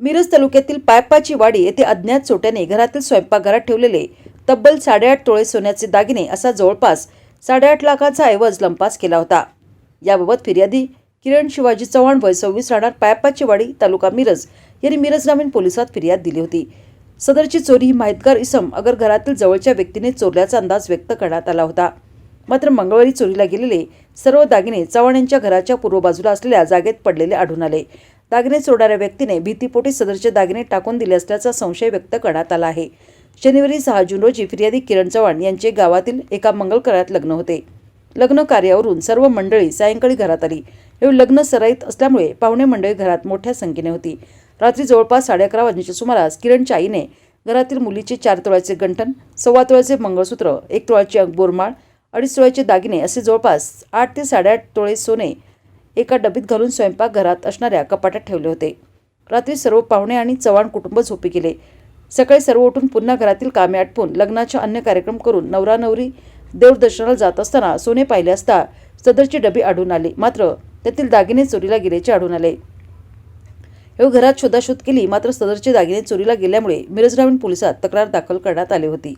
मिरज तालुक्यातील पायपाची वाडी येथे अज्ञात चोट्याने घरातील स्वयंपाकघरात ठेवलेले तब्बल साडेआठ तोळे सोन्याचे दागिने असा जवळपास साडेआठ लाखाचा ऐवज लंपास केला होता. याबाबत फिर्यादी किरण शिवाजी चव्हाण वय सव्वीस राहणार पायपाची वाडी तालुका मिरज यांनी मिरज ग्रामीण पोलिसात फिर्याद दिली होती. सदरची चोरी ही माहितगार इसम अगर घरातील जवळच्या व्यक्तीने चोरल्याचा अंदाज व्यक्त करण्यात आला होता. मात्र मंगळवारी चोरीला गेलेले सर्व दागिने चव्हाण यांच्या घराच्या पूर्व बाजूला असलेल्या जागेत पडलेले आढळून आले. दागिने चोरणाऱ्या व्यक्तीने भीतीपोटी सदरचे दागिने टाकून दिले असल्याचा संशय व्यक्त करण्यात आला आहे. शनिवारी सहा जून रोजी फिर्यादी किरण चव्हाण यांचे गावातील एका मंगलकरात लग्न होते. लग्न कार्यावरून सर्व मंडळी सायंकाळी घरात आली. हे लग्न सराईत असल्यामुळे पाहुणे मंडळी घरात मोठ्या संख्येने होती. रात्री जवळपास साडे अकरा वाजण्याच्या सुमारास किरणच्या आईने घरातील मुलीचे चार तोळ्याचे गंठन सव्वा तोळ्याचे मंगळसूत्र एक तोळ्याची बोरमाळ अडीच तोळ्याचे दागिने असे जवळपास आठ ते साडेआठ तोळे सोने एका डबीत घालून स्वयंपाकघरात असणाऱ्या कपाटात ठेवले होते. रात्री सर्व पाहुणे आणि चव्हाण कुटुंब झोपी गेले. सकाळी सर्व उठून पुन्हा घरातील कामे आटपून लग्नाचे अन्य कार्यक्रम करून नवरा नवरी देवदर्शनाला जात असताना सोने पाहिले असता सदरची डबी आढळून आली. मात्र त्यातील दागिने चोरीला गेल्याचे आढळून आले. हे घरात शोधाशोध केली मात्र सदरचे दागिने चोरीला गेल्यामुळे मिरज ग्रामीण पोलिसात तक्रार दाखल करण्यात आली होती.